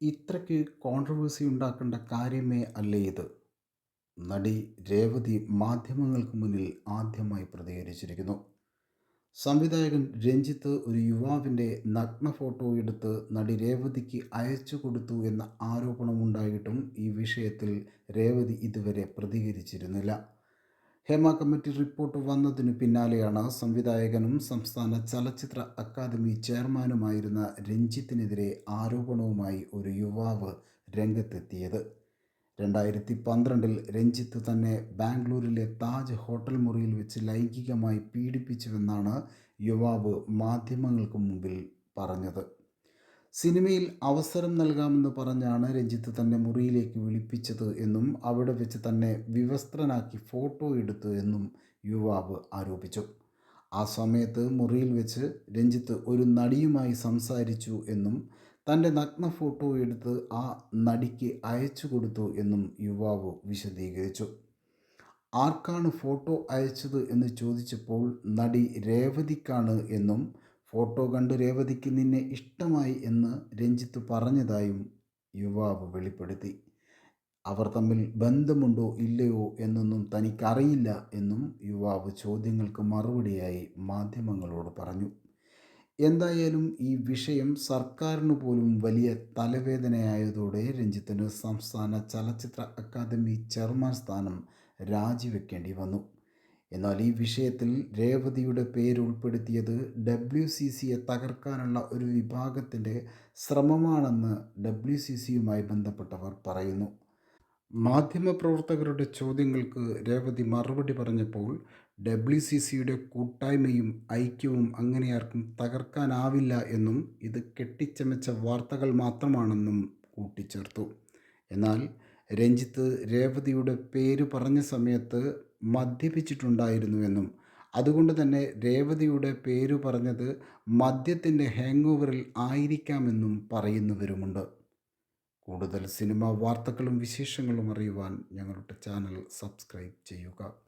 ഇത്രയ്ക്ക് കോൺട്രവേഴ്സി ഉണ്ടാക്കേണ്ട കാര്യമേ അല്ലേ ഇത്? നടി രേവതി മാധ്യമങ്ങൾക്ക് മുന്നിൽ ആദ്യമായി പ്രതികരിച്ചിരിക്കുന്നു. സംവിധായകൻ രഞ്ജിത്ത് ഒരു യുവാവിന്റെ നഗ്ന ഫോട്ടോ എടുത്ത് നടി രേവതിക്ക് അയച്ചു കൊടുത്തു എന്ന ആരോപണമുണ്ടായിട്ടും ഈ വിഷയത്തിൽ രേവതി ഇതുവരെ പ്രതികരിച്ചിരുന്നില്ല. ഹേമ കമ്മിറ്റി റിപ്പോർട്ട് വന്നതിനു പിന്നാലെയാണ് സംവിധായകനും സംസ്ഥാന ചലച്ചിത്ര അക്കാദമി ചെയർമാനുമായിരുന്ന രഞ്ജിത്തിനെതിരെ ആരോപണവുമായി ഒരു യുവാവ് രംഗത്തെത്തിയത്. രണ്ടായിരത്തി പന്ത്രണ്ടിൽ രഞ്ജിത്ത് തന്നെ ബാംഗ്ലൂരിലെ താജ് ഹോട്ടൽ മുറിയിൽ വെച്ച് ലൈംഗികമായി പീഡിപ്പിച്ചുവെന്നാണ് യുവാവ് മാധ്യമങ്ങൾക്ക് മുമ്പിൽ പറഞ്ഞത്. സിനിമയിൽ അവസരം നൽകാമെന്ന് പറഞ്ഞാണ് രഞ്ജിത്ത് തന്നെ മുറിയിലേക്ക് വിളിപ്പിച്ചത് എന്നും അവിടെ വെച്ച് തന്നെ വിവസ്ത്രനാക്കി ഫോട്ടോ എടുത്തു എന്നും യുവാവ് ആരോപിച്ചു. ആ സമയത്ത് മുറിയിൽ വെച്ച് രഞ്ജിത്ത് ഒരു നടിയുമായി സംസാരിച്ചു എന്നും തന്റെ നഗ്ന ഫോട്ടോ എടുത്ത് ആ നടിക്ക് അയച്ചു കൊടുത്തു എന്നും യുവാവ് വിശദീകരിച്ചു. ആർക്കാണ് ഫോട്ടോ അയച്ചത് എന്ന് ചോദിച്ചപ്പോൾ നടി രേവതിക്കാണ് എന്നും ഫോട്ടോ കണ്ട് രേവതിക്ക് നിന്നെ ഇഷ്ടമായി എന്ന് രഞ്ജിത്ത് പറഞ്ഞതായും യുവാവ് വെളിപ്പെടുത്തി. അവർ തമ്മിൽ ബന്ധമുണ്ടോ ഇല്ലയോ എന്നൊന്നും തനിക്കറിയില്ല എന്നും യുവാവ് ചോദ്യങ്ങൾക്ക് മറുപടിയായി മാധ്യമങ്ങളോട് പറഞ്ഞു. എന്തായാലും ഈ വിഷയം സർക്കാരിന് പോലും വലിയ തലവേദനയായതോടെ രഞ്ജിത്തിന് സംസ്ഥാന ചലച്ചിത്ര അക്കാദമി ചെയർമാൻ സ്ഥാനം രാജിവെക്കേണ്ടി വന്നു. എന്നാൽ ഈ വിഷയത്തിൽ രേവതിയുടെ പേര് ഉൾപ്പെടുത്തിയത് ഡബ്ല്യു സി സിയെ തകർക്കാനുള്ള ഒരു വിഭാഗത്തിന്റെ ശ്രമമാണെന്ന് ഡബ്ല്യു സി സിയുമായി ബന്ധപ്പെട്ടവർ പറയുന്നു. മാധ്യമപ്രവർത്തകരുടെ ചോദ്യങ്ങൾക്ക് രേവതി മറുപടി പറഞ്ഞപ്പോൾ ഡബ്ല്യു സി സിയുടെ കൂട്ടായ്മയും ഐക്യവും അങ്ങനെ ആർക്കും തകർക്കാനാവില്ല എന്നും ഇത് കെട്ടിച്ചമച്ച വാർത്തകൾ മാത്രമാണെന്നും കൂട്ടിച്ചേർത്തു. എന്നാൽ രഞ്ജിത്ത് രേവതിയുടെ പേര് പറഞ്ഞ സമയത്ത് മദ്യപിച്ചിട്ടുണ്ടായിരുന്നുവെന്നും അതുകൊണ്ട് തന്നെ രേവതിയുടെ പേര് പറഞ്ഞത് മദ്യത്തിന്റെ ഹാങ് ഓവറിൽ ആയിരിക്കാമെന്നും പറയുന്നവരുമുണ്ട്. കൂടുതൽ സിനിമാ വാർത്തകളും വിശേഷങ്ങളും അറിയുവാൻ ഞങ്ങളുടെ ചാനൽ സബ്സ്ക്രൈബ് ചെയ്യുക.